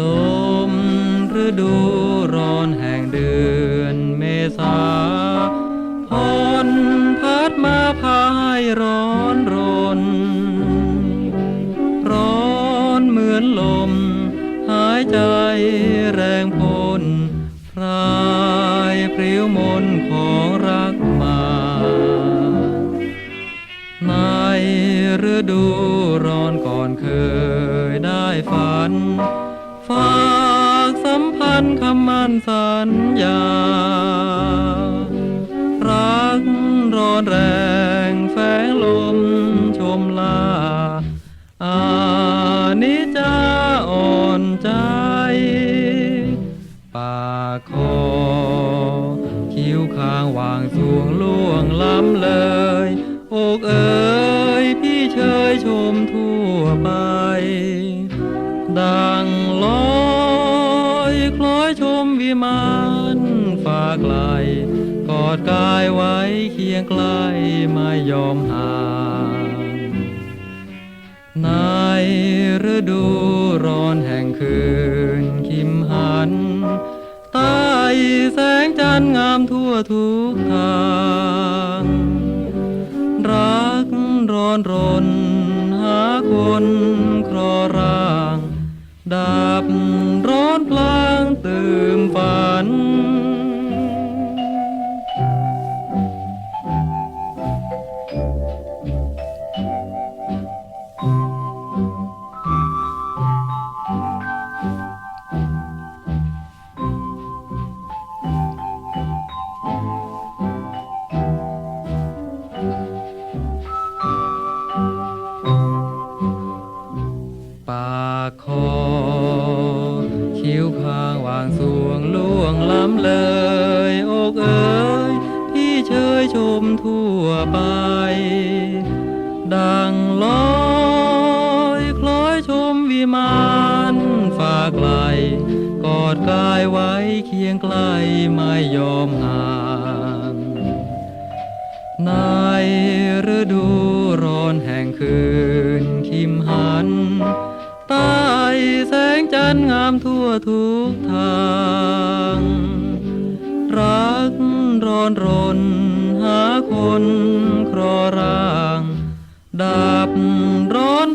ลมฤดูร้อนแห่งเดือนเมษาพนพัดมาพายร้อนรน ร้อนเหมือนลม หายใจแรงพลพรายพริ้วมนของรักมา ในฤดูร้อนก่อนเคยได้ฝัน ฝากสัมพันธ์คำมั่นสัญญา รักร้อนแรงแฝงลมชมลาอานิจจาอ่อนใจ ปากคอ คิ้วข้างวางสวงล่วงล้ำเลย อกเอ๋ยพี่เชยชมทั่วไป ดังล้อ วิมานฝากไกล กอดกายไว้เคียงใกล้ไม่ยอมห่างในฤดูร้อนแห่งคืนคิมหันใต้แสงจันทร์งามทั่วทุกทางรักร้อนรนหาคนครอร่างดับ คอ คิ้วข้างวางสวงล่วงล้ำเลย อกเอ๋ยพี่เชยชมทั่วไป ดังลอยคล้อยชมวิมานฝากไกล กอดกายไว้เคียงใกล้ไม่ยอมห่างในฤดูร้อนแห่งคืนคิมหัน แสงจันทร์งามทั่วทุกทาง รักร้อนรน หาคนครอร่าง ดับร้อน